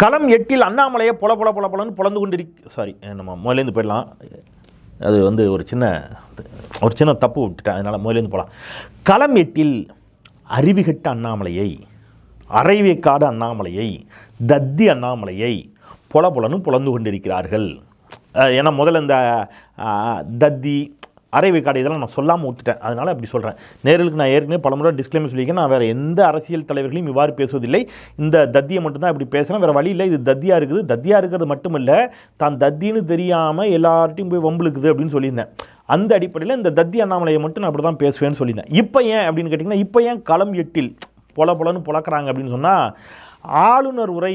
களம் எட்டில் அண்ணாமலையை பொல பொல பொல பொலன்னு பொழந்து கொண்டு சாரி நம்ம முதலேருந்து போயிடலாம். அது வந்து ஒரு சின்ன ஒரு சின்ன தப்பு விட்டுட்டேன் அதனால் முதலேருந்து போகலாம். களம் எட்டில் அறிவுகட்ட அண்ணாமலையை அரைவேக்காடு அண்ணாமலையை தத்தி அண்ணாமலையை பொல பொலன்னு புலந்து கொண்டிருக்கிறார்கள். ஏன்னா முதல்ல இந்த தத்தி தத்தி அரைவேக்காடு இதெல்லாம் நான் சொல்லாமல் ஒத்துட்டேன். அதனால் அப்படி சொல்கிறேன் நேர்களுக்கு நான் ஏற்கனவே பலமுறை டிஸ்க்ளைமர் சொல்லியிருக்கேன். நான் வேறு எந்த அரசியல் தலைவர்களையும் இவ்வாறு பேசுவதில்லை. இந்த தத்தியை மட்டும்தான் இப்படி பேசுகிறேன் வேறு வழி இல்லை. இது தத்தியாக இருக்குது. தத்தியாக இருக்கிறது மட்டுமில்ல தான் தத்தின்னு தெரியாமல் எல்லார்ட்டையும் போய் வம்புலுக்குது அப்படின்னு சொல்லியிருந்தேன். அந்த அடிப்படையில் இந்த தத்தி அண்ணாமலையை மட்டும் நான் அப்படி தான் பேசுவேன்னு சொல்லியிருந்தேன். இப்போ ஏன் அப்படின்னு கேட்டிங்கன்னா இப்போ ஏன் களம் எட்டில் பொல பொலன்னு புழக்கிறாங்க அப்படின்னு சொன்னால் ஆளுநர் உரை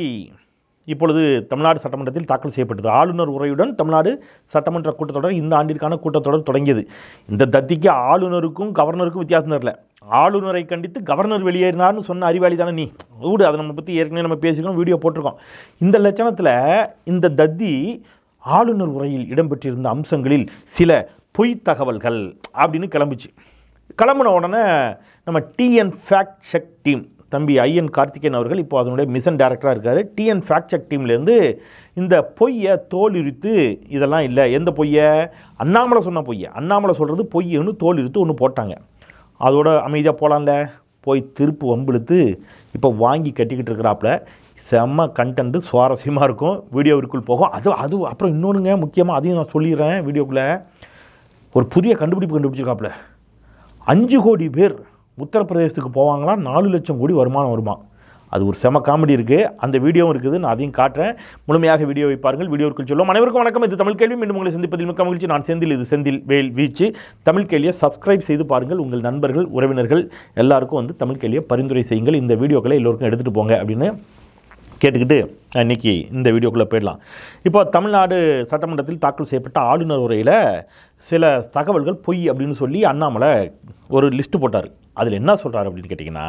இப்பொழுது தமிழ்நாடு சட்டமன்றத்தில் தாக்கல் செய்யப்பட்டது. ஆளுநர் உரையுடன் தமிழ்நாடு சட்டமன்ற கூட்டத்தொடர் இந்த ஆண்டிற்கான கூட்டத்தொடர் தொடங்கியது. இந்த தத்திக்கு ஆளுநருக்கும் கவர்னருக்கும் வித்தியாசம் தெரியல. ஆளுநரை கண்டித்து கவர்னர் வெளியேறினார்னு சொன்ன அறிவாளி தானே நீ? விடு அதை நம்ம பற்றி ஏற்கனவே நம்ம பேசிக்கணும் வீடியோ போட்டிருக்கோம். இந்த லட்சணத்தில் இந்த தத்தி ஆளுநர் உரையில் இடம்பெற்றிருந்த அம்சங்களில் சில பொய் தகவல்கள் அப்படின்னு கிளம்பிச்சு. கிளம்புன உடனே நம்ம டிஎன் ஃபேக்ட் செக் டீம் தம்பி ஐஎன் கார்த்திகேயன் அவர்கள் இப்போ அதனுடைய மிஷன் டைரக்டராக இருக்கார். டிஎன் ஃபேக்ட் செக் டீம்லேருந்து இந்த பொய்யை தோல் இருத்து இதெல்லாம் இல்லை. எந்த பொய்யை? அண்ணாமலை சொன்ன பொய்யை. அண்ணாமலை சொல்கிறது பொய்யன்னு தோல் இருத்து ஒன்று போட்டாங்க. அதோட அமைதியாக போகலாம்ல போய் திருப்பு வம்பிழுத்து இப்போ வாங்கி கட்டிக்கிட்டு இருக்கிறாப்புல. செம்ம கண்டென்ட்டு சுவாரஸ்யமாக இருக்கும். வீடியோவிற்குள் போகும். அது அது அப்புறம் இன்னொன்றுங்க முக்கியமாக அதையும் நான் சொல்லிடுறேன் வீடியோக்குள்ளே. ஒரு புதிய கண்டுபிடிப்பு கண்டுபிடிச்சிருக்காப்புல. அஞ்சு கோடி பேர் உத்தரப்பிரதேசத்துக்கு போவாங்களா? நாலு லட்சம் கோடி வருமானம் வருமா? அது ஒரு செம காமெடி இருக்குது அந்த வீடியோவும் இருக்குது. நான் அதையும் காட்டுறேன். முழுமையாக வீடியோ பாருங்கள் வீடியோக்கள் சொல்லுவோம் அனைவருக்கும் வணக்கம். இது தமிழ் கேள்வி. மீண்டும் உங்களை சந்திப்பதில் மிக்க மகிழ்ச்சி. நான் செந்தில். இது செந்தில் வேல் வீச்சு. தமிழ் கேள்வியை சப்ஸ்கிரைப் செய்து பாருங்கள். உங்கள் நண்பர்கள் உறவினர்கள் எல்லாருக்கும் வந்து தமிழ் கேள்வியை பரிந்துரை செய்யுங்கள். இந்த வீடியோக்களை எல்லோருக்கும் எடுத்துகிட்டு போங்க அப்படின்னு கேட்டுக்கிட்டு இன்றைக்கி இந்த வீடியோக்குள்ளே போயிடலாம். இப்போ தமிழ்நாடு சட்டமன்றத்தில் தாக்கல் செய்யப்பட்ட ஆளுநர் உரையில் சில தகவல்கள் பொய் அப்படின்னு சொல்லி அண்ணாமலை ஒரு லிஸ்ட்டு போட்டார். அதில் என்ன சொல்கிறார் அப்படின்னு கேட்டிங்கன்னா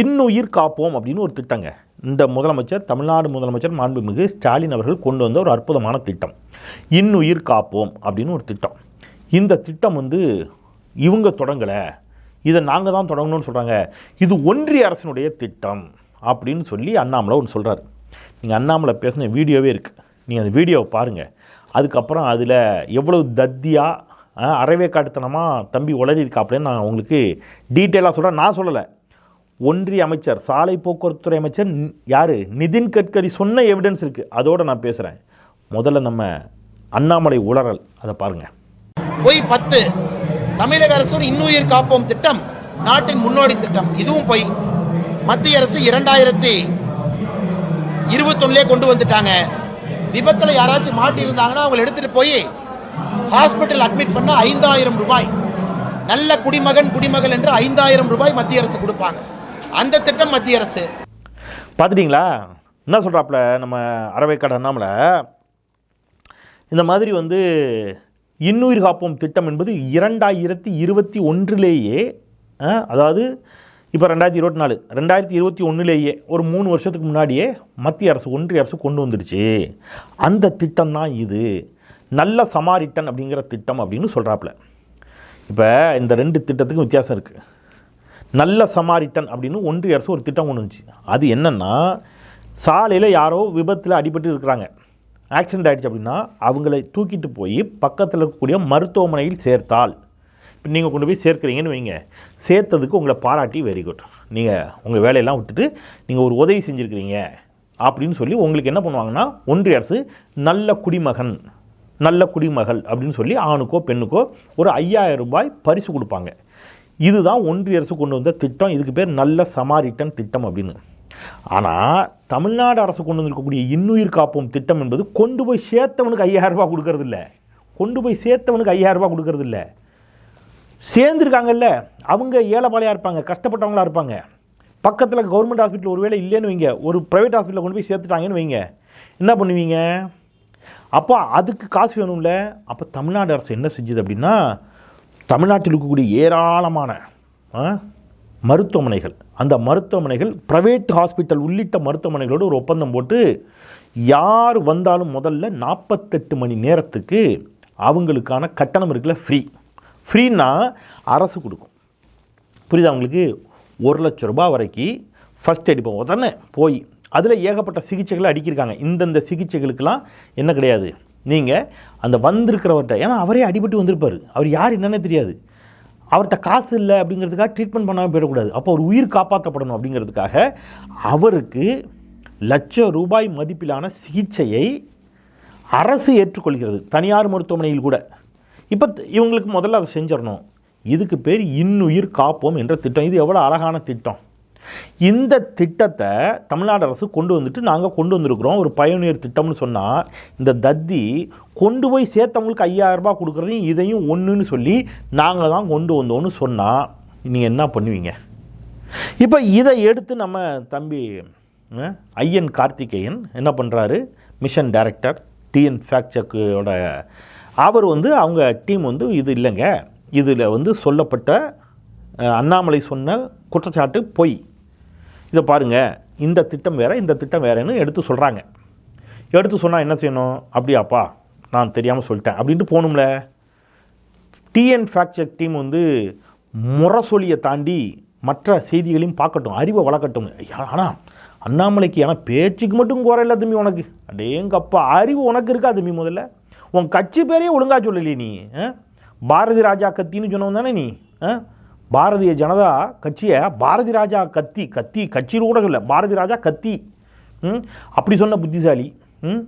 இன்னுயிர் காப்போம் அப்படின்னு ஒரு திட்டங்க. இந்த முதலமைச்சர் தமிழ்நாடு முதலமைச்சர் மாண்புமிகு ஸ்டாலின் அவர்கள் கொண்டு வந்த ஒரு அற்புதமான திட்டம். இன்னுயிர் காப்போம் அப்படின்னு ஒரு திட்டம். இந்த திட்டம் வந்து இவங்க தொடங்கலை. இதை நாங்கள் தான் தொடங்கணும்னு சொல்கிறாங்க இது ஒன்றிய அரசினுடைய திட்டம். அப்படின்னு சொல்லி அண்ணாமலை ஒன்று சொல்கிறார் நீங்கள் அண்ணாமலை பேசின வீடியோவே இருக்குது நீங்கள் அந்த வீடியோவை பாருங்கள் அதுக்கப்புறம் அதில் எவ்வளவு தத்தியாக அறவே காட்டுத்தனமாக தம்பி உளறி இருக்காப்புலன்னு நான் உங்களுக்கு டீட்டெயிலாக சொல்கிறேன் நான் சொல்லலை. ஒன்றிய அமைச்சர் சாலை போக்குவரத்துறை அமைச்சர் யார்? நிதின் கட்கரி சொன்ன எவிடன்ஸ் இருக்குது அதோடு நான் பேசுகிறேன் முதல்ல நம்ம அண்ணாமலை உளறல். அதை பாருங்கள் பொய் பத்து. தமிழக அரசு இன்னுயிர் காப்போம் திட்டம். நாட்டின் முன்னோடி திட்டம். இதுவும் பொய். மத்திய அரசு இரண்டாயிரத்தி இருபத்தொன்னுலே கொண்டு வந்துட்டாங்க. விபத்தில் யாராச்சும் மாட்டி இருந்தாங்கன்னா அவங்களை எடுத்துகிட்டு போய் ஹாஸ்பிட்டல் அட்மிட் பண்ண ஐந்தாயிரம் ரூபாய். நல்ல குடிமகன் குடிமகள் என்று ஐந்தாயிரம் ரூபாய் மத்திய அரசு கொடுப்பாங்க. அந்த திட்டம் மத்திய அரசு. பார்த்துட்டிங்களா? என்ன சொல்கிறாப்புல நம்ம அறவைக்காடு அண்ணாமலை? இந்த மாதிரி வந்து இன்னுயிர் காப்போம் திட்டம் என்பது இரண்டாயிரத்தி இருபத்தி ஒன்றிலேயே அதாவது இப்போ ரெண்டாயிரத்தி இருபத்தி நாலு ரெண்டாயிரத்தி இருபத்தி ஒன்றுலேயே ஒரு மூணு வருஷத்துக்கு முன்னாடியே மத்திய அரசு ஒன்றிய அரசு கொண்டு வந்துடுச்சு. அந்த திட்டம் தான் இது. நல்ல சமாரிட்டன் அப்படிங்கிற திட்டம் அப்படின்னு சொல்கிறாப்புல இப்போ இந்த ரெண்டு திட்டத்துக்கும் வித்தியாசம் இருக்குது நல்ல சமாரிட்டன் அப்படின்னு ஒன்றிய அரசு ஒரு திட்டம் கொண்டு வந்துச்சு. அது என்னென்னா சாலையில் யாரோ விபத்தில் அடிபட்டு இருக்கிறாங்க. ஆக்சிடென்ட் ஆகிடுச்சு அப்படின்னா அவங்களை தூக்கிட்டு போய் பக்கத்தில் இருக்கக்கூடிய மருத்துவமனையில் சேர்த்தால். நீங்கள் கொண்டு போய் சேர்க்குறீங்கன்னு வைங்க. சேர்த்ததுக்கு உங்களை பாராட்டி வெரி குட் நீங்கள் உங்கள் வேலையெல்லாம் விட்டுட்டு நீங்கள் ஒரு உதவி செஞ்சுருக்கிறீங்க அப்படின்னு சொல்லி உங்களுக்கு என்ன பண்ணுவாங்கன்னா ஒன்றிய அரசு நல்ல குடிமகன் நல்ல குடிமகள் அப்படின்னு சொல்லி ஆணுக்கோ பெண்ணுக்கோ ஒரு ஐயாயிரம் ரூபாய் பரிசு கொடுப்பாங்க. இதுதான் ஒன்றிய அரசு கொண்டு வந்த திட்டம். இதுக்கு பேர் நல்ல சமாரிட்டன் திட்டம் அப்படின்னு. ஆனால் தமிழ்நாடு அரசு கொண்டு வந்திருக்கக்கூடிய இன்னுயிர் காப்போம் திட்டம் என்பது கொண்டு போய் சேர்த்தவனுக்கு ஐயாயிரம் ரூபாய் கொடுக்கறதில்ல. கொண்டு போய் சேர்த்தவனுக்கு ஐயாயிரம் ரூபாய் கொடுக்கறதில்ல. சேர்ந்துருக்காங்கல்ல அவங்க ஏழைப்பாளையாக இருப்பாங்க கஷ்டப்பட்டவங்களா இருப்பாங்க. பக்கத்தில் கவர்மெண்ட் ஹாஸ்பிட்டல் ஒருவேளை இல்லைன்னு வைங்க ஒரு ப்ரைவேட் ஹாஸ்பிட்டலில் கொண்டு போய் சேர்த்துட்டாங்கன்னு வைங்க. என்ன பண்ணுவீங்க? அப்போ அதுக்கு காசு வேணும்ல. அப்போ தமிழ்நாடு அரசு என்ன செஞ்சுது அப்படின்னா தமிழ்நாட்டில் இருக்கக்கூடிய ஏராளமான ஆ, மருத்துவமனைகள் அந்த மருத்துவமனைகள் ப்ரைவேட் ஹாஸ்பிட்டல் உள்ளிட்ட மருத்துவமனைகளோடு ஒரு ஒப்பந்தம் போட்டு யார் வந்தாலும் முதல்ல நாற்பத்தெட்டு மணி நேரத்துக்கு அவங்களுக்கான கட்டணம் இருக்குல்ல ஃப்ரீ ஃப்ரீன்னா அரசு கொடுக்கும். புரியுதா உங்களுக்கு? ஒரு லட்ச ரூபாய் வரைக்கும் ஃபஸ்ட் எடுப்போம் உடனே போய் அதில் ஏகப்பட்ட சிகிச்சைகளை அடிக்கிருக்காங்க. இந்தந்த சிகிச்சைகளுக்கெல்லாம் என்ன கிடையாது. நீங்கள் அந்த வந்திருக்கிறவர்கிட்ட ஏன்னா அவரே அடிபட்டு வந்திருப்பார். அவர் யார் என்னன்னே தெரியாது. அவர்கிட்ட காசு இல்லை அப்படிங்கிறதுக்காக ட்ரீட்மெண்ட் பண்ணாமல் போயிடக்கூடாது. அப்போ ஒரு உயிர் காப்பாற்றப்படணும் அப்படிங்கிறதுக்காக அவருக்கு லட்சம் ரூபாய் மதிப்பிலான சிகிச்சையை அரசு ஏற்றுக்கொள்கிறது. தனியார் மருத்துவமனையில் கூட. இப்போ இவங்களுக்கு முதல்ல அதை செஞ்சிடணும். இதுக்கு பேர் இன்னுயிர் காப்போம் என்ற திட்டம். இது எவ்வளோ அழகான திட்டம். இந்த திட்டத்தை தமிழ்நாடு அரசு கொண்டு வந்துட்டு நாங்கள் கொண்டு வந்திருக்கிறோம். ஒரு பயணியர் திட்டம்னு சொன்னால் இந்த தத்தி கொண்டு போய் சேர்த்தவங்களுக்கு ஐயாயிரம் கொடுக்குறதையும் இதையும் ஒன்றுன்னு சொல்லி நாங்கள் தான் கொண்டு வந்தோம்னு சொன்னால் நீங்கள் என்ன பண்ணுவீங்க? இப்போ இதை எடுத்து நம்ம தம்பி ஐயன் கார்த்திகேயன் என்ன பண்ணுறாரு மிஷன் டைரக்டர் டிஎன் ஃபேக்சக்கோட அவர் வந்து அவங்க டீம் வந்து இது இல்லைங்க. இதில் வந்து சொல்லப்பட்ட அண்ணாமலை சொன்ன குற்றச்சாட்டு பொய். இதை பாருங்கள் இந்த திட்டம் வேறு இந்த திட்டம் வேறேன்னு எடுத்து சொல்கிறாங்க எடுத்து சொன்னால் என்ன செய்யணும்? அப்படியாப்பா நான் தெரியாமல் சொல்லிட்டேன். அப்படின்ட்டு போகணும்ல. டிஎன் ஃபேக்ட் செக் டீம் வந்து முரசொலியை தாண்டி மற்ற செய்திகளையும் பார்க்கட்டும் அறிவை வளர்க்கட்டும். ஆனால் அண்ணாமலைக்கு ஏன்னா பேச்சுக்கு மட்டும் குறையில தம்பி உனக்கு. அடேங்கப்பா அறிவு உனக்கு இருக்கா தம்பி முதல்ல? உன் கட்சி பேரே ஒழுங்கா சொல்லலையே நீ ஆ? பாரதி ராஜா கத்தின்னு சொன்னவன் தானே நீ ஆ? பாரதிய ஜனதா கட்சியை பாரதி ராஜா கத்தி கத்தி கட்சியில் கூட சொல்ல பாரதி ராஜா கத்தி ம்? அப்படி சொன்ன புத்திசாலி ம்?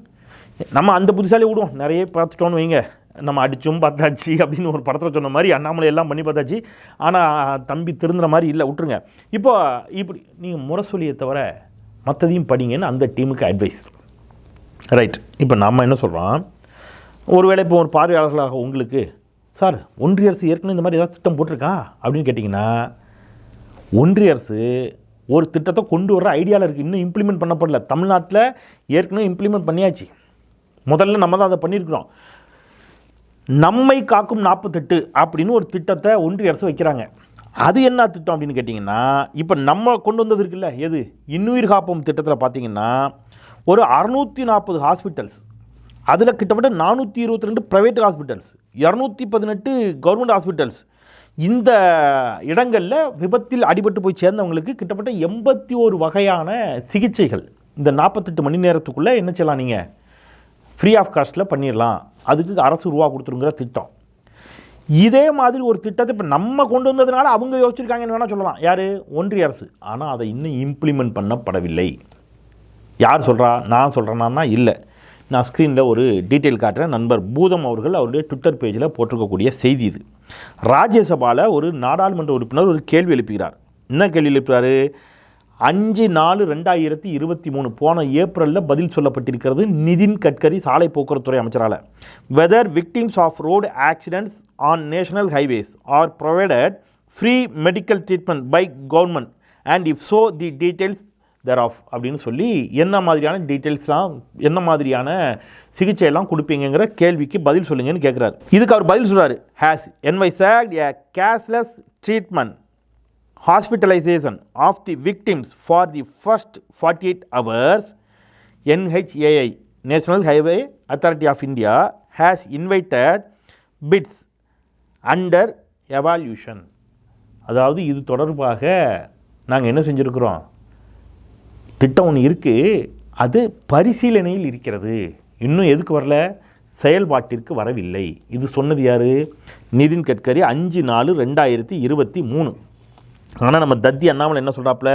நம்ம அந்த புத்திசாலி விடுவோம். நிறைய பார்த்துட்டோன்னு வைங்க. நம்ம அடித்தும் பார்த்தாச்சு அப்படின்னு ஒரு படத்தில் சொன்ன மாதிரி அண்ணாமலை எல்லாம் பண்ணி பார்த்தாச்சு. ஆனால் தம்பி திருந்துற மாதிரி இல்லை விட்டுருங்க. இப்போ இப்படி நீங்கள் முரசொலியை தவிர மற்றதையும் படிங்கன்னு அந்த டீமுக்கு அட்வைஸ் ரைட் இப்போ நம்ம என்ன சொல்கிறோம் ஒருவேளை இப்போ ஒரு பார்வையாளர்களாக உங்களுக்கு சார் ஒன்றிய அரசு ஏற்கனவே இந்த மாதிரி ஏதாவது திட்டம் போட்டிருக்கா? அப்படின்னு கேட்டிங்கன்னா ஒன்றிய அரசு ஒரு திட்டத்தை கொண்டு வர ஐடியாவில் இருக்குது இன்னும் இம்ப்ளிமெண்ட் பண்ணப்படல. தமிழ்நாட்டில் ஏற்கனவே இம்ப்ளிமெண்ட் பண்ணியாச்சு. முதல்ல நம்ம தான் அதை பண்ணியிருக்கிறோம். நம்மை காக்கும் நாற்பத்தெட்டு அப்படின்னு ஒரு திட்டத்தை ஒன்றிய அரசு வைக்கிறாங்க. அது என்ன திட்டம் அப்படின்னு கேட்டிங்கன்னா இப்போ நம்ம கொண்டு வந்தது இருக்குல்ல எது? இன்னுயிர் காப்போம் திட்டத்தில் பார்த்தீங்கன்னா ஒரு அறுநூற்றி நாற்பது ஹாஸ்பிட்டல்ஸ் அதில் கிட்டத்தட்ட நானூற்றி இருபத்தி ரெண்டு ப்ரைவேட் ஹாஸ்பிட்டல்ஸ் இரநூத்தி பதினெட்டு கவர்மெண்ட் ஹாஸ்பிட்டல்ஸ் இந்த இடங்களில் விபத்தில் அடிபட்டு போய் சேர்ந்தவங்களுக்கு கிட்டத்தட்ட எண்பத்தி ஒரு வகையான சிகிச்சைகள். இந்த நாற்பத்தெட்டு மணி நேரத்துக்குள்ளே என்ன செய்யலாம் நீங்கள் ஃப்ரீ ஆஃப் காஸ்ட்டில் பண்ணிடலாம் அதுக்கு அரசு ரூபா கொடுத்துருங்கிற திட்டம். இதே மாதிரி ஒரு திட்டத்தை இப்போ நம்ம கொண்டு வந்ததுனால அவங்க யோசிச்சிருக்காங்கன்னு வேணால் சொல்லலாம். யார்? ஒன்றிய அரசு. ஆனால் அதை இன்னும் இம்ப்ளிமெண்ட் பண்ணப்படவில்லை. யார் சொல்கிறா நான் சொல்கிறேன்னா இல்லை. நான் ஸ்க்ரீனில் ஒரு டீட்டெயில் காட்டுறேன். நண்பர் பூதம் அவர்கள் அவருடைய ட்விட்டர் பேஜில் போட்டிருக்கக்கூடிய செய்தி இது. ராஜ்யசபாவில் ஒரு நாடாளுமன்ற உறுப்பினர் ஒரு கேள்வி எழுப்புகிறார். என்ன கேள்வி எழுப்புகிறாரு அஞ்சு நாலு ரெண்டாயிரத்தி இருபத்தி மூணு போன ஏப்ரலில் பதில் சொல்லப்பட்டிருக்கிறது நிதின் கட்கரி சாலை போக்குவரத்துறை அமைச்சரால். Whether victims of road accidents on national highways are provided free medical treatment by government and if so the details thereof அப்படின்னு சொல்லி என்ன மாதிரியான டீட்டெயில்ஸ்லாம் என்ன மாதிரியான சிகிச்சையெல்லாம் கொடுப்பீங்கங்கிற கேள்விக்கு பதில் சொல்லுங்கன்னு கேட்குறாரு இதுக்கு அவர் பதில் சொல்கிறார் has envisaged a cashless treatment hospitalisation of the victims for the first forty eight hours NHAI national highway authority of India has invited bids under evaluation அதாவது இது தொடர்பாக நாங்கள் என்ன செஞ்சுருக்குறோம்? திட்டம் ஒன்று இருக்குது அது பரிசீலனையில் இருக்கிறது. இன்னும் எதுக்கு வரல? செயல்பாட்டிற்கு வரவில்லை. இது சொன்னது யார்? நிதின் கட்கரி அஞ்சு நாலு ரெண்டாயிரத்தி இருபத்தி மூணு. ஆனால் நம்ம தத்தி அண்ணாமலை என்ன சொல்கிறாப்புல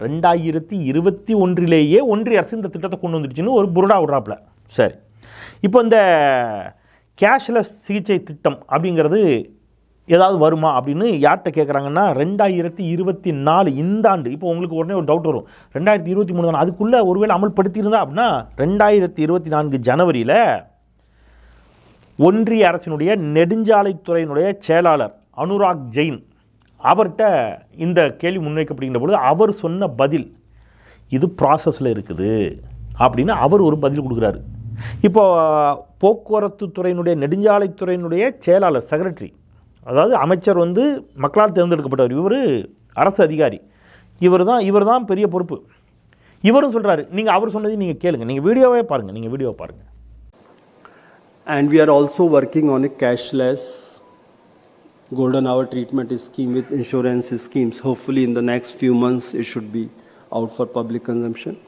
ரெண்டாயிரத்தி இருபத்தி ஒன்றிலேயே ஒன்றிய அரசு இந்த திட்டத்தை கொண்டு வந்துடுச்சுன்னு ஒரு புருடா விட்றாப்புல. சரி. இப்போ இந்த கேஷ்லெஸ் சிகிச்சை திட்டம் அப்படிங்கிறது ஏதாவது வருமா அப்படின்னு யார்கிட்ட கேட்குறாங்கன்னா ரெண்டாயிரத்தி இருபத்தி நாலு இந்த ஆண்டு இப்போ உங்களுக்கு உடனே ஒரு டவுட் வரும். ரெண்டாயிரத்தி இருபத்தி மூணு தானே. அதுக்குள்ளே ஒருவேளை அமல்படுத்தியிருந்தா அப்படின்னா ரெண்டாயிரத்தி இருபத்தி நான்கு ஜனவரியில் ஒன்றிய அரசினுடைய நெடுஞ்சாலைத்துறையினுடைய செயலாளர் அனுராக் ஜெயின் அவர்கிட்ட இந்த கேள்வி முன்வைக்கப்படுகின்ற பொழுது அவர் சொன்ன பதில் இது ப்ராசஸில் இருக்குது அப்படின்னு அவர் ஒரு பதில் கொடுக்குறாரு. இப்போ போக்குவரத்து துறையினுடைய நெடுஞ்சாலைத்துறையினுடைய செயலாளர் செக்ரட்டரி அதாவது அமைச்சர் வந்து மக்களால் தேர்ந்தெடுக்கப்பட்டவர் இவர் அரசு அதிகாரி இவர் தான் இவர் தான் பெரிய பொறுப்பு இவரும் சொல்கிறாரு நீங்கள் அவர் சொன்னதையும் நீங்கள் கேளுங்க நீங்கள் வீடியோவே பாருங்கள் நீங்கள் வீடியோவை பாருங்கள் And we are also working on a cashless golden hour treatment scheme with insurance schemes. Hopefully, in the next few months, it should be out for public consumption.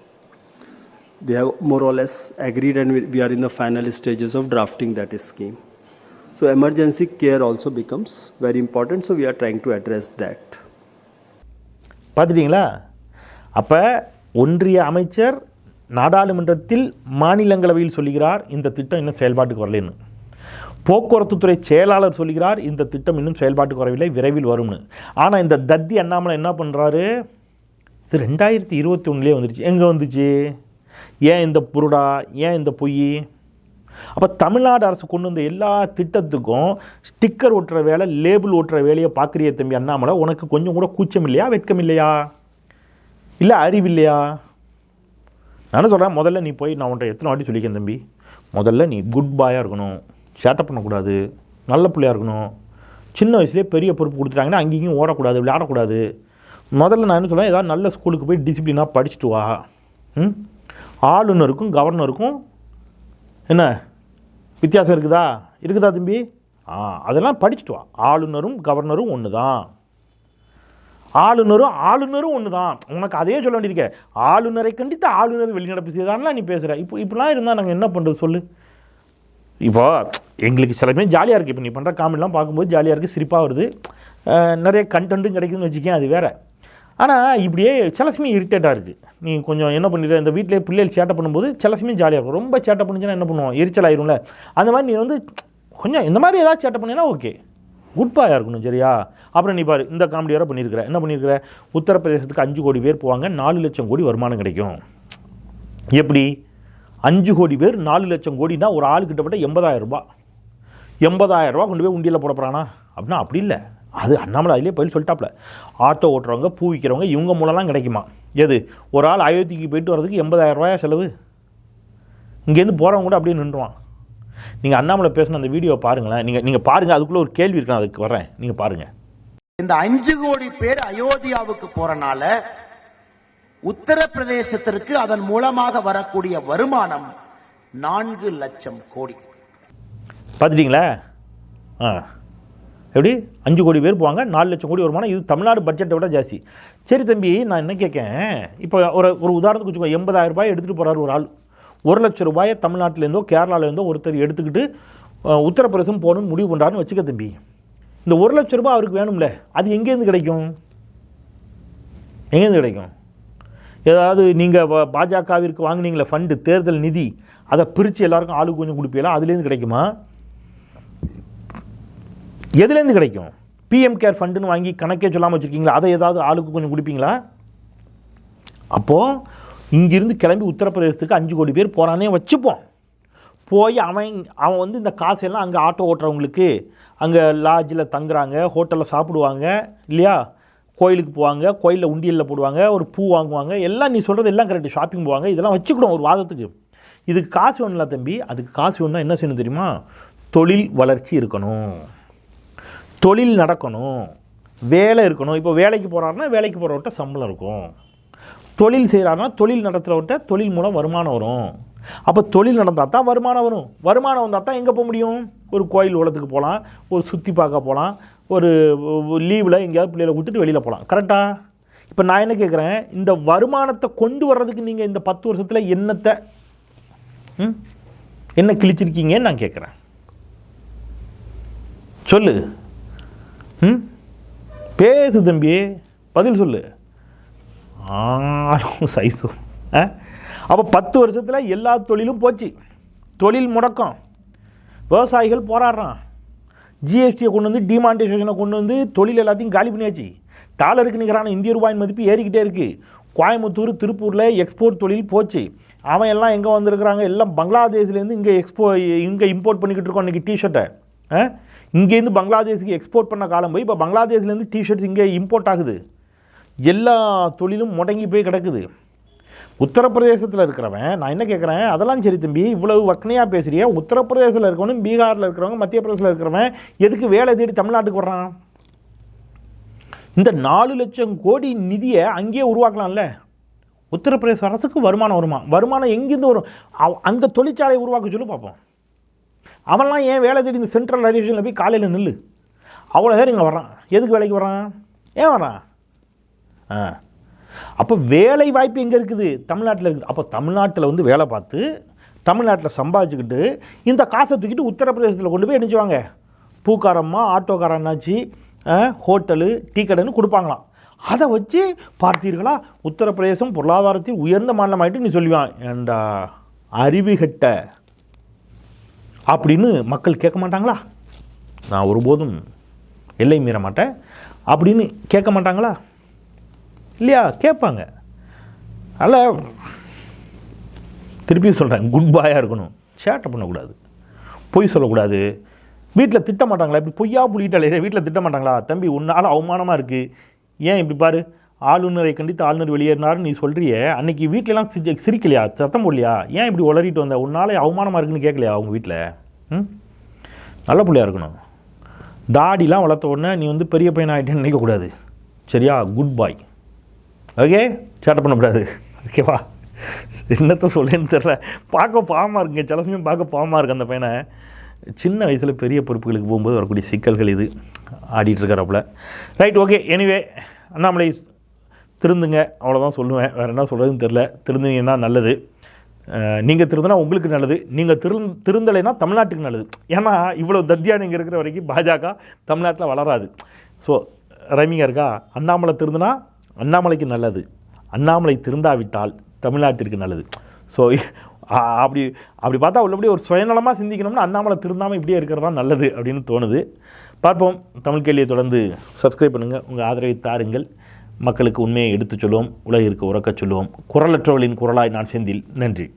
They have more or less agreed, and we, we are in the final stages of drafting that scheme. So, emergency care also becomes very important. So, we are trying to address that. பார்த்துட்டீங்களா? அப்போ ஒன்றிய அமைச்சர் நாடாளுமன்றத்தில் மாநிலங்களவையில் சொல்லுகிறார் இந்த திட்டம் இன்னும் செயல்பாட்டுக்கு வரலன்னு. போக்குவரத்துத்துறை செயலாளர் சொல்லுகிறார் இந்த திட்டம் இன்னும் செயல்பாட்டுக்கு வரவில்லை விரைவில் வரும்னு. ஆனால் இந்த தத்தி அண்ணாமலை என்ன பண்ணுறாரு இது ரெண்டாயிரத்தி இருபத்தி ஒன்றுலேயே வந்துருச்சு. எங்கே வந்துச்சு? ஏன் இந்த புருடா? ஏன் இந்த பொய்? அப்போ தமிழ்நாடு அரசு கொண்டு வந்த எல்லா திட்டத்துக்கும் ஸ்டிக்கர் ஓட்டுற வேலை லேபிள் ஓட்டுற வேலையை பார்க்குறிய தம்பி அண்ணாமலை உனக்கு கொஞ்சம் கூட கூச்சம் இல்லையா வெட்கம் இல்லையா? இல்லை அறிவு இல்லையா? நான் சொல்கிறேன் முதல்ல நீ போய் நான் உன்ட்ட எத்தனை வாட்டி சொல்லிக்கிறேன் தம்பி? முதல்ல நீ குட் பாயாக இருக்கணும். சேட்டை பண்ணக்கூடாது. நல்ல பிள்ளையாக இருக்கணும். சின்ன வயசுலேயே பெரிய பொறுப்பு கொடுத்துட்டாங்கன்னா அங்கேயும் இங்கேயும் ஓடக்கூடாது விளையாடக்கூடாது. முதல்ல நான் என்ன சொல்கிறேன் ஏதாவது நல்ல ஸ்கூலுக்கு போய் டிசிப்ளினாக படிச்சுட்டு வா. ம்? ஆளுநருக்கும் கவர்னருக்கும் என்ன? வித்தியாசம் இருக்குதா? இருக்குதா தம்பி? ஆ அதெல்லாம் படிச்சுட்டு வா. ஆளுநரும் கவர்னரும் ஒன்று தான் ஆளுநரும் ஆளுநரும் ஒன்று தான் உனக்கு அதே சொல்ல வேண்டியிருக்க. ஆளுநரை கண்டித்து ஆளுநர் வெளிநடப்பு செய்தான்லாம் நீ பேசுகிற இப்போ இப்படிலாம் இருந்தால் நாங்கள் என்ன பண்ணுறது சொல்லு? இப்போ எங்களுக்கு சில பேர் ஜாலியாக இருக்குது இப்போ நீ பண்ணுற காமெடிலாம் பார்க்கும்போது ஜாலியாக இருக்குது சிரிப்பாக வருது. நிறைய கண்டென்ட்டும் கிடைக்குதுன்னு வச்சுக்கேன் அது வேறு. ஆனால் இப்படியே சில சமயம் இரிட்டேட்டாக இருக்குது நீ கொஞ்சம் என்ன பண்ணிடுற இந்த வீட்டிலே பிள்ளைகள் சேட்டை பண்ணும்போது சில சமயம் ஜாலியாக இருக்கும். ரொம்ப சேட்டை பண்ணுச்சுன்னா என்ன பண்ணுவோம் எரிச்சல் ஆயிரும்ல. அந்த மாதிரி நீ வந்து கொஞ்சம் இந்த மாதிரி ஏதாவது சேட்டை பண்ணினா ஓகே. குட் பாயாக இருக்கணும் சரியா? அப்புறம் நீ பாரு இந்த காமெடி வேறு பண்ணியிருக்கிற என்ன பண்ணியிருக்கிற உத்தரப்பிரதேசத்துக்கு அஞ்சு கோடி பேர் போவாங்க நாலு லட்சம் கோடி வருமானம் கிடைக்கும். எப்படி? அஞ்சு கோடி பேர் நாலு லட்சம் கோடினா ஒரு ஆள் கிட்டப்பட்ட எண்பதாயிரம் ரூபா எண்பதாயிரம் ரூபா கொண்டு போய் உண்டியில் போட போகிறானா அப்படின்னா அப்படி இல்லை. அது அண்ணாமலை அதிலே பதில் சொல்லிட்டாப்ல ஆட்டோ ஓட்டுறவங்க பூ விற்கிறவங்க இவங்க மூலம்லாம் கிடைக்குமா? எது? ஒரு ஆள் அயோத்திக்கு போயிட்டு வரதுக்கு எண்பதாயிரம் ரூபாயா செலவு? இங்கேருந்து போகிறவங்க கூட அப்படியே நின்றுவான். நீங்கள் அண்ணாமலை பேசின அந்த வீடியோ பாருங்களேன். நீங்கள் நீங்கள் பாருங்கள் அதுக்குள்ளே ஒரு கேள்வி இருக்கு நான் அதுக்கு வரேன் நீங்கள் பாருங்கள் இந்த அஞ்சு கோடி பேர் அயோத்தியாவுக்கு போறனால உத்தரப்பிரதேசத்திற்கு அதன் மூலமாக வரக்கூடிய வருமானம் நான்கு லட்சம் கோடி. பார்த்துட்டிங்களா? ஆ. எப்படி? அஞ்சு கோடி பேர் போவாங்க நாலு லட்சம் கோடி வருமானம். இது தமிழ்நாடு பட்ஜெட்டை விட ஜாஸ்தி. சரி தம்பி நான் என்ன கேட்கேன்? இப்போ ஒரு ஒரு உதாரணத்துக்கு வச்சுக்கோ எண்பதாயிரம் ரூபாய் எடுத்துகிட்டு போகிறாரு ஒரு ஆள். ஒரு லட்சம் ரூபாயை தமிழ்நாட்டிலேருந்தோ கேரளாவிலேருந்தோ ஒருத்தர் எடுத்துக்கிட்டு உத்தரப்பிரதேசம் போகணும்னு முடிவு பண்ணுறாருன்னு வச்சுக்க தம்பி. இந்த ஒரு லட்சம் ரூபாய் அவருக்கு வேணும்ல. அது எங்கேருந்து கிடைக்கும்? எங்கேருந்து கிடைக்கும்? ஏதாவது நீங்கள் பாஜகவிற்கு வாங்கினீங்களே ஃபண்டு தேர்தல் நிதி அதை பிரித்து எல்லாருக்கும் ஆளுக்கு கொஞ்சம் கொடுப்பீங்களா? அதுலேருந்து கிடைக்குமா? எதுலேருந்து கிடைக்கும்? பிஎம் கேர் ஃபண்டுன்னு வாங்கி கணக்கே சொல்லாமல் வச்சுருக்கீங்களா? அதை ஏதாவது ஆளுக்கு கொஞ்சம் கொடுப்பீங்களா? அப்போது இங்கிருந்து கிளம்பி உத்தரப்பிரதேசத்துக்கு அஞ்சு கோடி பேர் போகிறானே வச்சுப்போம். போய் அவன் அவன் வந்து இந்த காசெல்லாம் அங்கே ஆட்டோ ஓட்டுறவங்களுக்கு அங்கே லாட்ஜில் தங்குறாங்க ஹோட்டலில் சாப்பிடுவாங்க இல்லையா? கோயிலுக்கு போவாங்க கோயிலில் உண்டியலில் போடுவாங்க ஒரு பூ வாங்குவாங்க எல்லாம் நீ சொல்கிறது எல்லாம் கரெக்டு ஷாப்பிங் போவாங்க இதெல்லாம் வச்சுக்கிடும் ஒரு வாதத்துக்கு இதுக்கு காசு வேணும்ல தம்பி அதுக்கு காசு வேணும்னா என்ன செய்யணும் தெரியுமா? தொழில் வளர்ச்சி இருக்கணும். தொழில் நடக்கணும் வேலை இருக்கணும். இப்போ வேலைக்கு போகிறாருன்னா வேலைக்கு போகிறவர்கிட்ட சம்பளம் இருக்கும். தொழில் செய்கிறாருன்னா தொழில் நடத்துகிறவர்கிட்ட தொழில் மூலம் வருமானம் வரும். அப்போ தொழில் நடந்தால் தான் வருமானம் வரும். வருமானம் வந்தால் தான் எங்கே போக முடியும்? ஒரு கோயில் உலகத்துக்கு போகலாம் ஒரு சுற்றி பார்க்க போகலாம் ஒரு லீவில் எங்கேயாவது பிள்ளைகளை விட்டுட்டு வெளியில் போகலாம் கரெக்டாக இப்போ நான் என்ன கேட்குறேன் இந்த வருமானத்தை கொண்டு வர்றதுக்கு நீங்கள் இந்த பத்து வருஷத்தில் என்னத்தை ம்? என்ன கிழிச்சிருக்கீங்கன்னு நான் கேட்குறேன் சொல்லு. ம்? பேசு தம்பி பதில் சொல்லு. ஆளும் சைஸும் ஆ? அப்போ பத்து வருஷத்தில் எல்லா தொழிலும் போச்சு. தொழில் முடக்கம். விவசாயிகள் போராடுறான். ஜிஎஸ்டியை கொண்டு வந்து டிமானிட்டைசேஷனை கொண்டு வந்து தொழில் எல்லாத்தையும் காலி பண்ணியாச்சு. டாலருக்கு நிகரான இந்திய ரூபாயின் மதிப்பு ஏறிக்கிட்டே இருக்குது கோயம்புத்தூர் திருப்பூரில் எக்ஸ்போர்ட் தொழில் போச்சு. அவன் எல்லாம் எங்கே வந்திருக்கிறாங்க? எல்லாம் பங்களாதேஷ்லேருந்து இங்கே எக்ஸ்போ இங்கே இம்போர்ட் பண்ணிக்கிட்டு இருக்கோம் இன்றைக்கி டிஷர்ட்டை இங்கேருந்து பங்களாதேஷுக்கு எக்ஸ்போர்ட் பண்ண காலம் போய் இப்போ பங்களாதேஷ்லேருந்து டிஷர்ட்ஸ் இங்கே இம்போர்ட் ஆகுது. எல்லா தொழிலும் முடங்கி போய் கிடக்குது. உத்தரப்பிரதேசத்தில் இருக்கிறவன் நான் என்ன கேட்குறேன் அதெல்லாம் சரி தம்பி இவ்வளவு வக்கனையாக பேசுறியே? உத்தரப்பிரதேசத்தில் இருக்கிறவனும் பீகாரில் இருக்கிறவங்க மத்திய பிரதேசத்தில் இருக்கிறவன் எதுக்கு வேலை தேடி தமிழ்நாட்டுக்கு வர்றான்? இந்த நாலு லட்சம் கோடி நிதியை அங்கேயே உருவாக்கலாம்ல? உத்தரப்பிரதேச அரசுக்கு வருமானம் வருமா? வருமானம் எங்கேருந்து வரும்? அங்கே தொழிற்சாலையை உருவாக்க சொல்லி பார்ப்போம் அவன்லாம் ஏன் வேலை தேடி இந்த சென்ட்ரல் ரயில்வே போய் காலையில் நில்லு? அவ்வளோ பேர் இங்கே வர்றான். எதுக்கு வேலைக்கு வர்றான்? ஏன் வர்றான்? ஆ. அப்போ வேலை வாய்ப்பு எங்கே இருக்குது? தமிழ்நாட்டில் இருக்குது. அப்போ தமிழ்நாட்டில் வந்து வேலை பார்த்து தமிழ்நாட்டில் சம்பாதிச்சுக்கிட்டு இந்த காசை தூக்கிட்டு உத்தரப்பிரதேசத்தில் கொண்டு போய் நினச்சிவாங்க பூக்காரம்மா ஆட்டோக்காரன்னாச்சு ஹோட்டலு டீ கடைன்னு கொடுப்பாங்களாம். அதை வச்சு பார்த்தீர்களா? உத்தரப்பிரதேசம் பொருளாதாரத்தில் உயர்ந்த மாநிலமாயிட்டு நீ சொல்லுவான். ஏண்டா? அறிவுகட்ட அப்படின்னு மக்கள் கேட்க மாட்டாங்களா? நான் ஒருபோதும் எல்லை மீற மாட்டேன். அப்படின்னு கேட்க மாட்டாங்களா? இல்லையா? கேட்பாங்க. அல்ல திருப்பி சொல்கிறேன் குட் பாயாக இருக்கணும். சேட்டை பண்ணக்கூடாது. பொய் சொல்லக்கூடாது. வீட்டில் திட்ட மாட்டாங்களா? இப்படி பொய்யா புள்ளிட்டாலே வீட்டில் திட்ட மாட்டாங்களா? தம்பி உன்னால் அவமானமாக இருக்குது ஏன் இப்படி பாரு? ஆளுநரை கண்டித்து ஆளுநர் வெளியேறினார்னு நீ சொல்கிறியே அன்னைக்கு வீட்டிலலாம் சிரி சிரிக்கலையா? சத்தம் போடலையா? ஏன் இப்படி உளறிட்டு வந்த? உன்னாலே அவமானமாக இருக்குன்னு கேட்கலையா அவங்க வீட்டில் ம்? நல்ல பிள்ளையாக இருக்கணும். தாடிலாம் வளர்த்த உடனே நீ வந்து பெரிய பையன் ஆகிட்டேன்னு நினைக்கக்கூடாது சரியா? குட் பாய் ஓகே சேட்டை பண்ணக்கூடாது. ஓகேவா என்னத்தை சொல்லேன்னு தெரில பார்க்க பாவமாக இருக்குங்க. சில சமயம் பார்க்க பாவமாக இருக்குது அந்த பையனை. சின்ன வயசில் பெரிய பொறுப்புகளுக்கு போகும்போது வரக்கூடிய சிக்கல்கள் இது. ஆடிட்டு இருக்கிறப்பல ரைட் ஓகே எனிவே அண்ணாமலை திருந்துங்க அவ்வளோதான் சொல்லுவேன். வேறு என்ன சொல்கிறதுன்னு தெரில திருந்தினீங்கன்னா நல்லது. நீங்கள் திருந்தினா உங்களுக்கு நல்லது. நீங்கள் திருந் திருந்தலைன்னா தமிழ்நாட்டுக்கு நல்லது. ஏன்னா இவ்வளோ தத்தியானம் இங்கே இருக்கிற வரைக்கும் பாஜக தமிழ்நாட்டில் வளராது. ஸோ ரைமிங்காக இருக்கா? அண்ணாமலை திருந்தினா அண்ணாமலைக்கு நல்லது. அண்ணாமலை திருந்தாவிட்டால் தமிழ்நாட்டிற்கு நல்லது. ஸோ அப்படி அப்படி பார்த்தா உள்ளபடி ஒரு சுயநலமாக சிந்திக்கணும்னா அண்ணாமலை திருந்தாமல் இப்படியே இருக்கிறது தான் நல்லது அப்படின்னு தோணுது. பார்ப்போம். தமிழ் கேள்வியை தொடர்ந்து சப்ஸ்கிரைப் பண்ணுங்கள் உங்கள் ஆதரவை தாருங்கள். மக்களுக்கு உண்மையை எடுத்துச் சொல்லுவோம் உலகிற்கு உறக்கச் சொல்லுவோம் குரலற்றவர்களின் குரலாய் நான் செந்தில். நன்றி.